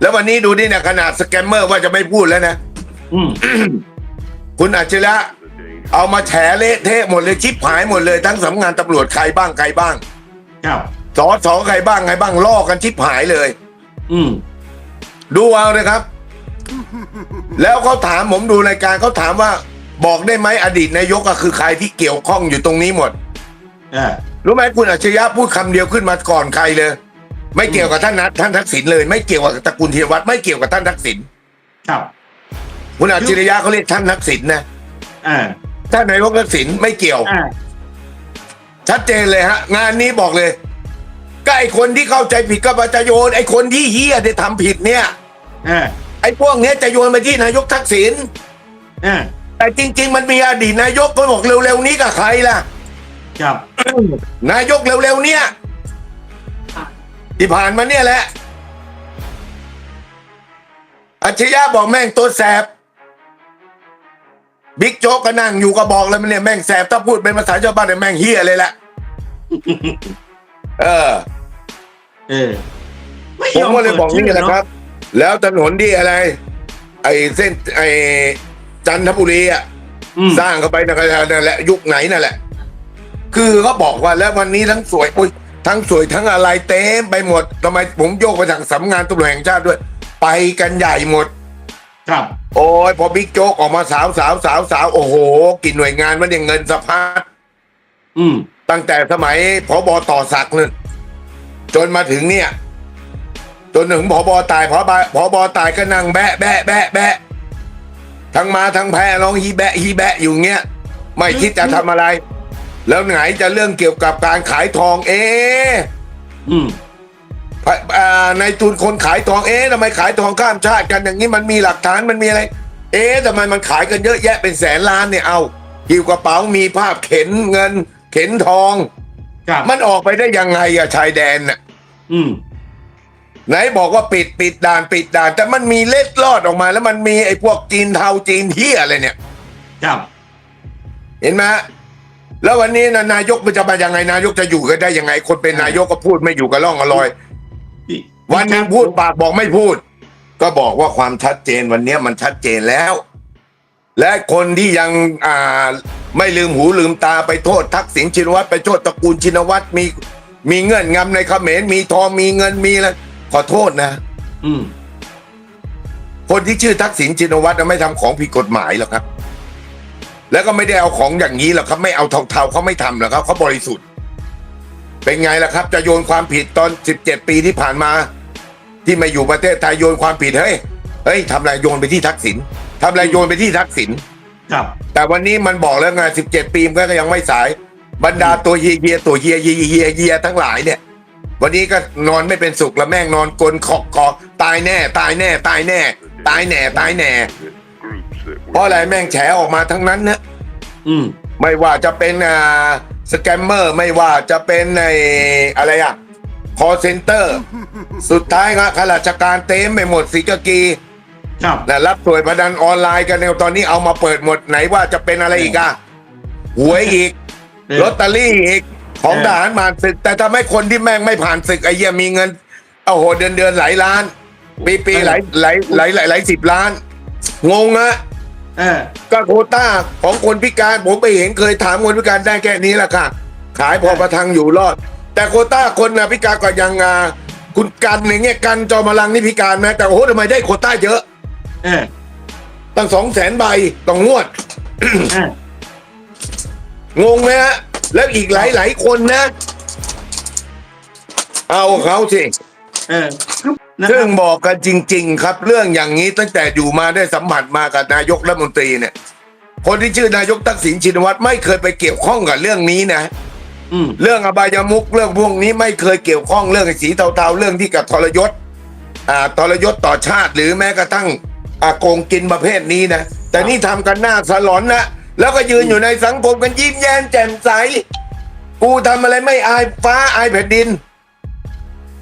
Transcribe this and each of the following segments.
แล้ววันนี้ดูนี่นะขนาดสแกมเมอร์ว่าจะไม่พูดแล้วนะอืมคุณอาชระเอามาแฉเละเทะหมดเลยชิบหายหมดเลย ทั้งสำนักงานตำรวจใครบ้างใครบ้างครับสอสอใครบ้างใครบ้างล่อกันชิบหายเลย อืมดูเอาเลยครับ แล้วเขาถามผมดูรายการเขาถามว่า บอกได้ไหมอดีตนายกก็คือใครที่เกี่ยวข้องอยู่ตรงนี้หมดอ่ารู้ไหมคุณอัจฉริยะพูดคำเดียวขึ้นมาก่อนใครเลย ไม่เกี่ยวกับท่านนัทท่านทักษิณเลย ไม่เกี่ยวกับตระกูลธีรวัตรไม่เกี่ยวกับท่านทักษิณครับคุณอัจฉริยะเขาเรียกท่านทักษิณนะอ่าท่านนายกทักษิณไม่เกี่ยวอ่าชัดเจนเลยฮะ งานนี้บอกเลยก็ไอคนที่เข้าใจผิดก็มาจะโยนไอคนที่เฮี้ยได้ทำผิดเนี่ยอ่าไอพวกเนี้ยจะโยนไปที่นายกทักษิณอ่าแต่จริง ๆ มันมีอดีตนายกก็บอกเร็วๆนี้กับใครล่ะ ครับ นายกเร็วๆเนี่ย ที่ผ่านมาเนี่ยแหละ อัจฉริยะบอกแม่งตัวแสบ บิ๊กโจ๊กก็นั่งอยู่ก็บอกเลยมันเนี่ยแม่งแสบ ถ้าพูดเป็นภาษาชาวบ้านเนี่ยแม่งเฮียเลยแหละ เออ เออไม่ผมยอมก็เลยบอกปิดนี่แหละครับ แล้วถนนที่อะไร ไอ้เส้น ไอ้จันทบุรีอะอืมสร้างเข้าไปนั่นนั่นแหละยุคไหนนั่นแหละ คือเขาบอกว่าแล้ววันนี้ทั้งสวยโอ้ย ทั้งสวยทั้งอะไรเต็มไปหมดทำไมผมโยกไปทางสำนักงานตำรวจแห่งชาติด้วย ไปกันใหญ่หมด ครับ โอ้ยพอบิ๊กโจ๊กออกมาสาวสาวสาวสาวโอ้โหกี่หน่วยงานมันเนี่ยเงินสะพัดอืม ตั้งแต่สมัยพบต่อศักดิ์นั่นจนมาถึงเนี่ย จนถึงพบตายพบพบตายก็นั่งแบะแบะแบะแบะทั้งมาทั้งแพ้ร้องฮีแบะฮีแบะอยู่เงี้ย ไม่คิดจะทำอะไร แล้วไหนจะเรื่องเกี่ยวกับการขายทองเอ๊ะอืมพะอ่าในทุนคนขายทองเอ๊ะทำไมขายทองข้ามชาติกันอย่างนี้มันมีหลักฐานมันมีอะไร เอ๊ะทำไมมันขายกันเยอะแยะเป็นแสนล้านเนี่ยเอาหิวกระเป๋ามีภาพเข็นเงิน เข็นทองครับมันออกไปได้ยังไงอะชายแดนน่ะ อืมไหนบอกว่าปิดปิดด่านปิดด่าน แต่มันมีเล็ดลอดออกมา แล้วมันมีไอ้พวกจีนเทาจีนเฮียอะไรเนี่ย ครับ เห็นไหม แล้ววันนี้นะนายกมันจะมายังไงนายกจะอยู่กันได้ยังไง คนเป็นนายกก็พูดไม่อยู่กับร่องอร่อยพี่วันหนึงพูดปากบอกไม่พูด ก็บอกว่าความชัดเจนวันนี้มันชัดเจนแล้ว และคนที่ยังอ่าไม่ลืมหูลืมตาไปโทษ ทักษิณชินวัตรไปโทษตระกูลชินวัตรมีมีเงื่อนงำในเขมรมีทองมีเงินมีอะไรขอโทษนะ อืม คนที่ชื่อทักษิณชินวัตรน่ะไม่ทำของผิดกฎหมายหรอกครับ แล้วก็ไม่ได้เอาของอย่างนี้หรอกครับ ไม่เอาเทาๆเขาไม่ทำหรอกครับเขาบริสุทธิ์ เป็นไงล่ะครับ จะโยนความผิดตอน 17 ปีที่ผ่านมา ที่มาอยู่ประเทศไทยโยนความผิดเฮ้ยเฮ้ยทำอะไรโยนไปที่ทักษิณทำอะไรโยนไปที่ทักษิณครับ แต่วันนี้มันบอกแล้วไง17 ปีมันก็ยังไม่สาย บรรดาตัวเฮียเฮียตัวเฮียเฮียเฮียเฮียทั้งหลายเนี่ย วันนี้ก็นอนไม่เป็นสุขแล้วแม่งนอนกลนคอกคอตายแน่ ตายแน่ ตายแน่ ตายแน่ตายแน่ เพราะอะไรแม่งแฉออกมาทั้งนั้นนะอืมไม่ว่าจะเป็นอ่าสแกมเมอร์ไม่ว่าจะเป็นในอะไรอะคอเซ็นเตอร์ สุดท้ายครับข้าราชการเต็มไปหมดสีกากีครับนะรับสวยพนันออนไลน์กันในตอนนี้เอามาเปิดหมดไหนว่าจะเป็นอะไรอีกอะหวยอีกเออลอตเตอรี่อีกของเออทหารผ่านศึก แต่ทำให้คนที่แม่งไม่ผ่านศึกไอ้เหี้ยมีเงินเอาโหเดือนเดือนหลายล้าน ปีปีหลายหลายหลายหลายหลายสิบล้าน งงอะ เออก็โควต้าของคนพิการผมไปเห็นเคยถามคนพิการได้แค่นี้แหละค่ะ ขายพอประทังอยู่รอด แต่โควต้าคนนะพิการก็ยังอ่าคุณกันอย่างเงี้ยกันจอมพลังนี่พิการไหมแต่โอ้โหทำไมได้โควต้าเยอะ เออตั้งสองแสนใบต่องวดเอองงไหมฮะแล้วอีกหลายหลายๆคนนะ เอาเขาสิ เออ นะคซึ่รังบบอกกันจริง ๆ ครับ เรื่องอย่างนี้ตั้งแต่อยู่มาได้สัมผัสมากับนายกรัฐมนตรีเนี่ย คนที่ชื่อนายกทักษิณชินวัตรไม่เคยไปเกี่ยวข้องกับเรื่องนี้นะอืมเรื่องอบายมุกเรื่องพวกนี้ไม่เคยเกี่ยวข้องเรื่องไอ้สีเทาๆเรื่องที่กับทรยศอ่าทรยศต่อชาติหรือแม้กระทั่งอ่าโกงกินประเภทนี้นะแต่นี่ทำกันหน้าสลอนนะแล้วก็ยืนอยู่ในสังคมกันยิ้มแย้มแจ่มใส กูทำอะไรไม่อายฟ้าอายแผ่นดิน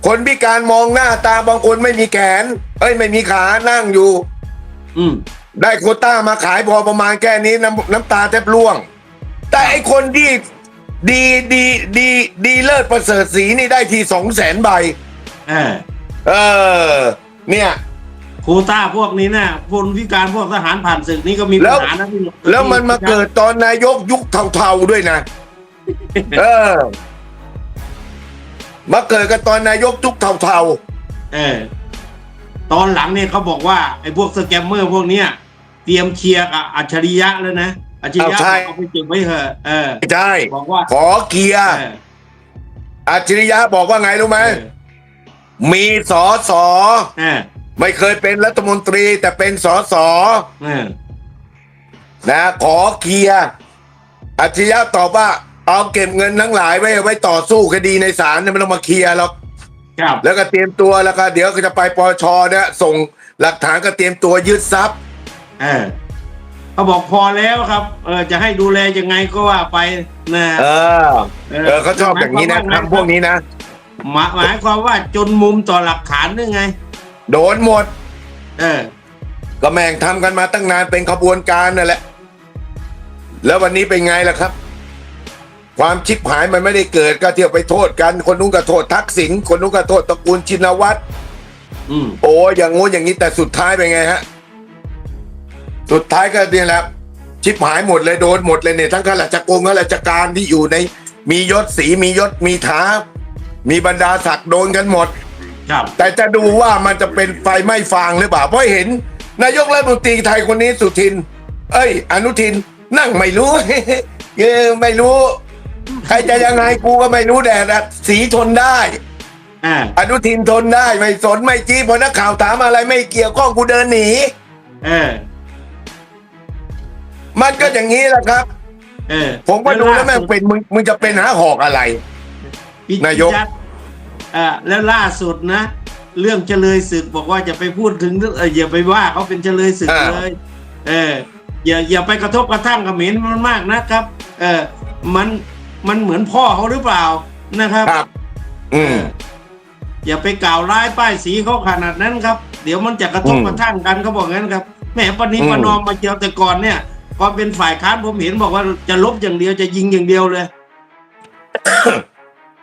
คนพิการมองหน้าตาบางคนไม่มีแขน เอ้ยไม่มีขานั่งอยู่ อืมได้โควต้ามาขายพอประมาณแค่นี้น้ำน้ำตาแทบร่วง แต่ไอคนที่ดีดีดีดีเลิศประเสริฐสีนี่ได้ทีสองแสนใบ เออเออ เนี่ย โควต้าพวกนี้นะคนพิการพวกทหารผ่านศึกนี่ก็มีแล้ปัญวหานะพี่แล้วมันมาเกิดตอนนายกยุคเทาๆด้วยนะ เออ มาเกิดกันตอนนายกยุคเทาเออ ตอนหลังเนี่ยเขาบอกว่าไอ้พวกสแกมเมอร์พวกเนี้ยเตรียมเคลียร์กับอัจฉริยะแล้วนะอัจฉริยะบอกเอาไปเก็บไว้เถอะเออๆใช่บอกว่าขอเคลียร์ เอออัจฉริยะบอกว่าไงรู้ไหมเออมีสอสอเออไม่เคยเป็นรัฐมนตรีแต่เป็นสอสอเออนะ ขอเคลียร์อัจฉริยะตอบว่า เอาเก็บเงินทั้งหลายไว้ไว้ต่อสู้คดีในศาลเนี่ยไม่ต้องมาเคลียร์หรอกครับแล้วก็เตรียมตัวแล้วก็เดี๋ยวก็จะไปปชเนี่ยส่งหลักฐานก็เตรียมตัวยึดทรัพย์เออเขาบอกพอแล้วครับ เออจะให้ดูแลยังไงก็ว่าไปนะเออเออเขาชอบอย่างนี้นะทำพวกนี้นะหมายหมายความว่าจนมุมต่อหลักฐานนึงไง โดนหมด เออ ก็แม่งทำกันมาตั้งนานเป็นขบวนการนั่นแหละ แล้ววันนี้เป็นไงล่ะครับ ความชิบหายมันไม่ได้เกิดก็เที่ยวไปโทษกัน คนนู้นก็โทษทักษิณคนนู้นก็โทษตระกูลชินวัตรอืมโอ้อย่างงู้นอย่างนี้แต่สุดท้ายเป็นไงฮะ สุดท้ายก็เนี่ยแหละชิบหายหมดเลยโดนหมดเลยเนี่ยทั้งข้าราชการข้าราชการที่อยู่ใน มียศสีมียศมีฐามีบรรดาศักดิ์โดนกันหมดครับแต่จะดูว่ามันจะเป็นไฟไหม้ฟางหรือเปล่าเพราะเห็น นายกรัฐมนตรีไทยคนนี้สุทิน เอ้ย อนุทินนั่งไม่รู้เออไม่รู้ ใครจะยังไงกูก็ไม่รู้แดดอะสีทนได้ อ่าอนุทินทนได้ไม่สนไม่จี้พอนักข่าวถามอะไรไม่เกี่ยวข้องกูเดินหนี เออ มันก็อย่างนี้แหละครับ เออผมก็ดูแล้วแม่งเป็นมึงมึงจะเป็นหาหอกอะไร พี่นายกจัดอ่าแล้วล่าสุดนะ เรื่องเฉลยศึกบอกว่าจะไปพูดถึงเรื่องเอออย่าไปว่าเขาเป็นเฉลยศึกอ่า เลย เออ อย่าอย่าไปกระทบกระทั่งกับเหม็นมันมากนะครับ เออ มัน มันเหมือนพ่อเขาหรือเปล่านะครับ ครับ อืม อย่าไปกล่าวร้ายป้ายสีเขาขนาดนั้นครับ เดี๋ยวมันจะกระทบอืมกระทั่งกันเขาบอกงั้นครับแหมปณิอืมปนอมมาเจียวแต่ก่อนเนี่ยพอเป็นฝ่ายค้านผมเห็นบอกว่าจะลบอย่างเดียวจะยิงอย่างเดียวเลย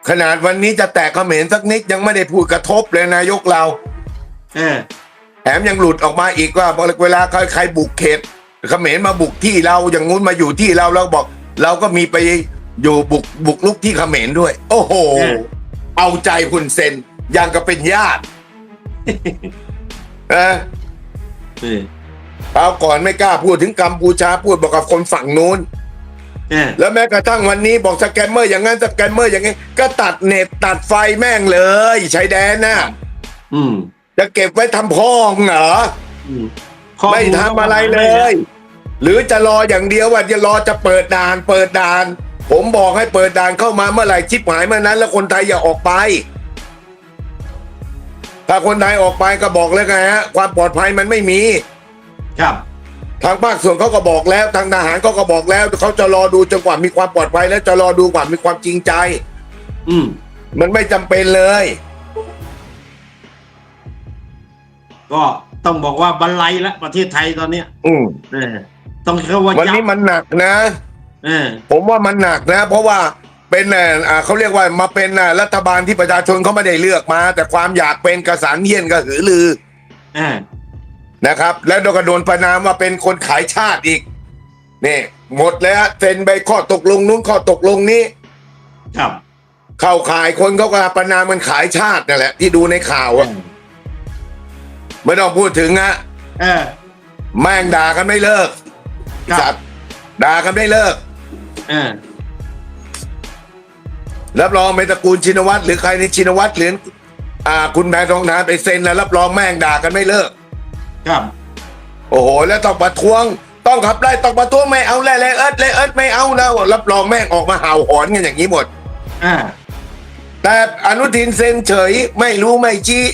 ขนาดวันนี้จะแตะเขมรสักนิดยังไม่ได้พูดกระทบเลยนายกเรา เออ แถมยังหลุดออกมาอีกว่าเวลาใครใครบุกเขตเขมรมาบุกที่เราอย่างงู้นมาอยู่ที่เราเราบอก เราก็มีไป อยู่บุกบุกลุกที่เขมรด้วย โอ้โหเออเอาใจคุณเซนยังก็เป็นญาติเออเออคราวก่อนไม่กล้าพูดถึงกัมพูชาพูดบอกกับคนฝั่งนู้นเออแล้วแม้กระทั่งวันนี้บอกสแกมเมอร์อย่างนั้นสแกมเมอร์อย่างนี้ก็ตัดเน็ตตัดไฟแม่งเลยชายแดนน่ะอืมจะเก็บไว้ทำพ้องเหรอ อืมข้อไม่ลทำอะไรเลย หรือจะรออย่างเดียวว่าจะรอจะเปิดด่าน เปิดด่าน ผมบอกให้เปิดด่านเข้ามาเมื่อไหร่ชิบหายเมื่อนั้น แล้วคนไทยอย่าออกไป ถ้าคนไทยออกไปก็บอกเลยไงฮะความปลอดภัยมันไม่มี ครับทางภาคส่วนเขาก็บอกแล้ว ทางทหารเขาก็บอกแล้วเขาจะรอดูจนกว่ามีความปลอดภัย แล้วจะรอดูกว่ามีความจริงใจ อืม มันไม่จำเป็นเลย ก็ต้องบอกว่าบรรลัยละประเทศไทยตอนเนี้ยอืมเออต้องเข้าว่าวันยันี้บมันหนักนะเออ ผมว่ามันหนักนะ เพราะว่าเป็นเอ่ออ่าเขาเรียกว่ามาเป็นอ่ารัฐบาลที่ประชาชนเขาไม่ได้เลือกมา แต่ความอยากเป็นกระสานเฮียนกระหือลือเออนะครับ แล้วก็โดนประนามว่าเป็นคนขายชาติอีกนี่หมดแล้วเซ็นใบข้อตกลงนู้นข้อตกลงนี้ ครับ เข้าขายคนเขาก็ประนามมันขายชาตินั่นแหละ ที่ดูในข่าวอะไม่ต้องพูดถึงอะเออแม่งด่ากันไม่เลิกครับสัตว์ด่ากันไม่เลิกเออรับรองเป็นตระกูลชินวัตรหรือใครในชินวัตรหรืออ่า คุณแพทองทานไปเซ็นแล้วรับรองแม่งด่ากันไม่เลิก ครับ โอ้โห แล้วต้องประท้วง ต้องขับไล่ต้องประท้วงไม่เอาแล้วเลยเอิร์ดเลยเอิร์ดไม่เอานะรับรองแม่งออกมาเห่าหอนกันอย่างนี้หมด อ่า แต่อนุทินเซ็นเฉยไม่รู้ไม่ชี้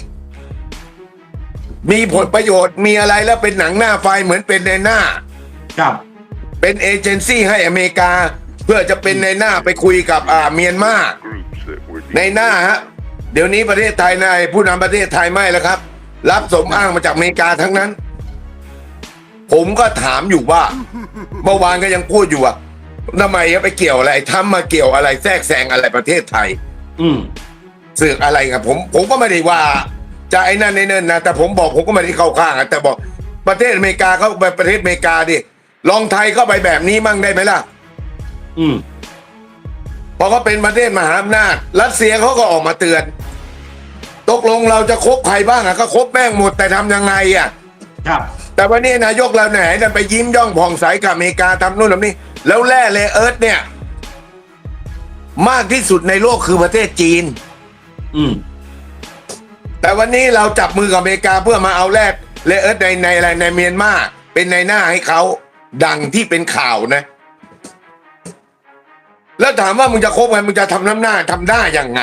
มีผลประโยชน์มีอะไรแล้วเป็นหนังหน้าไฟเหมือนเป็นในหน้า ครับ เป็นเอเจนซี่ให้อเมริกาเพื่อจะเป็นในหน้าไปคุยกับอ่าเมียนมา groups that were ในหน้าฮะเดี๋ยวนี้ประเทศไทยนายผู้นำประเทศไทยไม่แล้วครับ รับสมอ้างมาจากอเมริกาทั้งนั้น ผมก็ถามอยู่ว่าเมื่อวานก็ยังพูดอยู่ว่าทำไมไปเกี่ยวอะไรทำมาเกี่ยวอะไรแทรกแซงอะไรประเทศไทย อืมสึกอะไรครับ ผม ผมก็ไม่ได้ว่า จะไอ้นั่นไอ้นั่นนะแต่ผมบอกผมก็ไม่ได้เข้าข้างอะแต่บอกประเทศอเมริกาเขาไปประเทศอเมริกาดิลองไทยเข้าไปแบบนี้มั่งได้ไหมล่ะ อืมเพราะเขาเป็นประเทศมหาอำนาจ รัสเซียเขาก็ออกมาเตือน ตกลงเราจะคบใครบ้างอะก็คบแม่งหมดแต่ทำยังไงอะครับ แต่วันนี้นายกเราไหนจะไปยิ้มย่องผ่องใสกับอเมริกาทำนู่นทำนี่แล้วแร่เลเอิร์ธเนี่ย มากที่สุดในโลกคือประเทศจีน อืม แต่วันนี้เราจับมือกับอเมริกาเพื่อมาเอาแร่เลเอิร์ธในในอะไรในเมียนมาเป็นในหน้าให้เขาดังที่เป็นข่าวนะ แล้วถามว่ามึงจะคบกันมึงจะทำน้ำหน้าทำได้ยังไง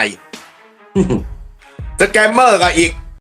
สแกมเมอร์ก็อีก